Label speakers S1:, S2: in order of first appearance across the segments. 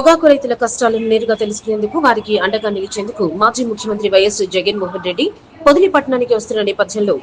S1: పొగాకు రైతుల కష్టాలను నేరుగా తెలుసుకునేందుకు వారికి అండగా నిలిచేందుకు మాజీ ముఖ్యమంత్రి వైఎస్ జగన్మోహన్ రెడ్డి పొదిలి పట్టణానికి వస్తున్న నేపథ్యంలో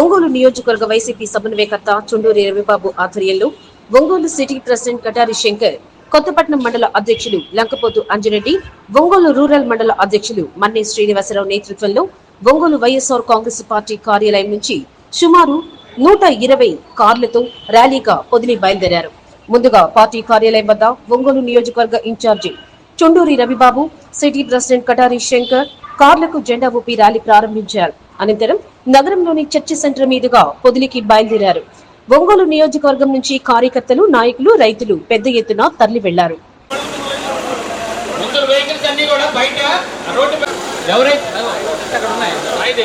S1: ఒంగోలు నియోజకవర్గ వైసీపీ సమన్వయకర్త చుండూరి రవిబాబు ఆధ్వర్యంలో ఒంగోలు సిటీ ప్రెసిడెంట్ కటారి శంకర్ కొత్తపట్నం మండల అధ్యక్షులు లంకపోతు అంజిరెడ్డి ఒంగోలు రూరల్ మండల అధ్యక్షులు మన్నే శ్రీనివాసరావు నేతృత్వంలో ఒంగోలు వైఎస్ఆర్ కాంగ్రెస్ పార్టీ కార్యాలయం నుంచి సుమారు నూట ఇరవై కార్లతో ర్యాలీగా పొదిలి బయలుదేరారు. ముందుగా పార్టీ కార్యాలయం వద్ద ఒంగోలు నియోజకవర్గ incharge Chunduri Ravibabu city president Katari Shankar కార్లకు జెండా ఊపి ర్యాలీ ప్రారంభించారు. అనంతరం నగరంలోని చర్చి సెంటర్ మీదుగా పొదిలికి బయలుదేరారు. ఒంగోలు నియోజకవర్గం నుంచి కార్యకర్తలు నాయకులు రైతులు పెద్ద ఎత్తున తరలి
S2: వెళ్ళారు. ఎవరైతే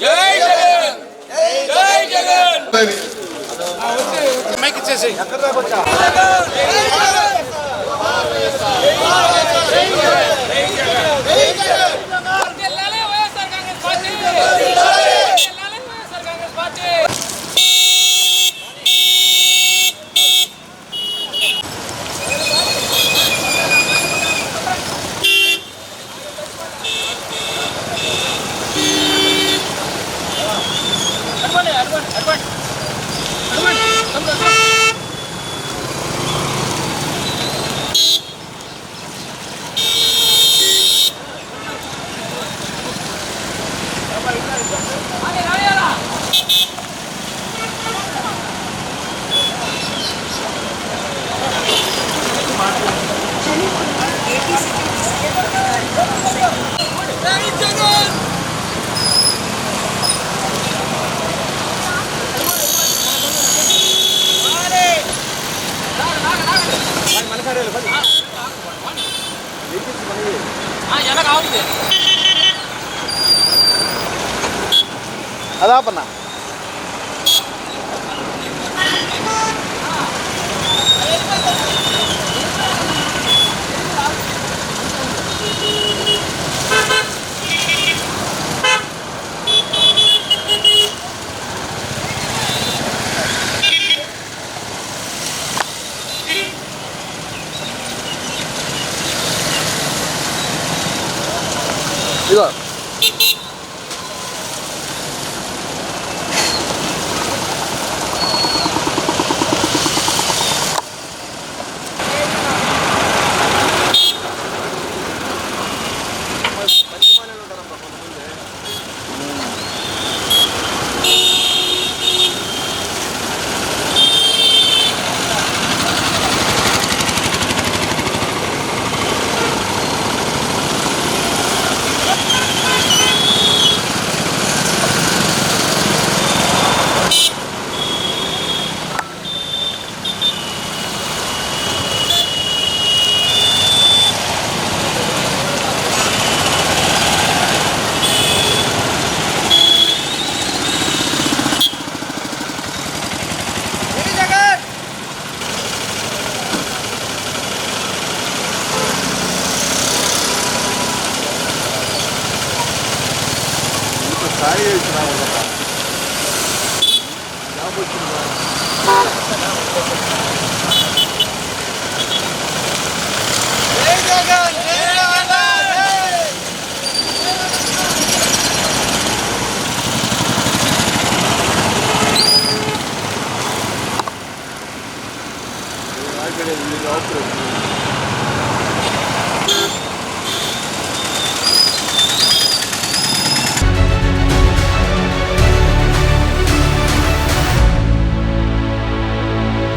S2: జై జగన్! జై జగన్ మైక్ ఇచ్చేసి
S3: జిల్లాలో எனக்கு ஆகுது. அதான்
S4: பண்ணா ఇదో సాయి చేసిన జాబ్ వచ్చిందా ఆపరేషన్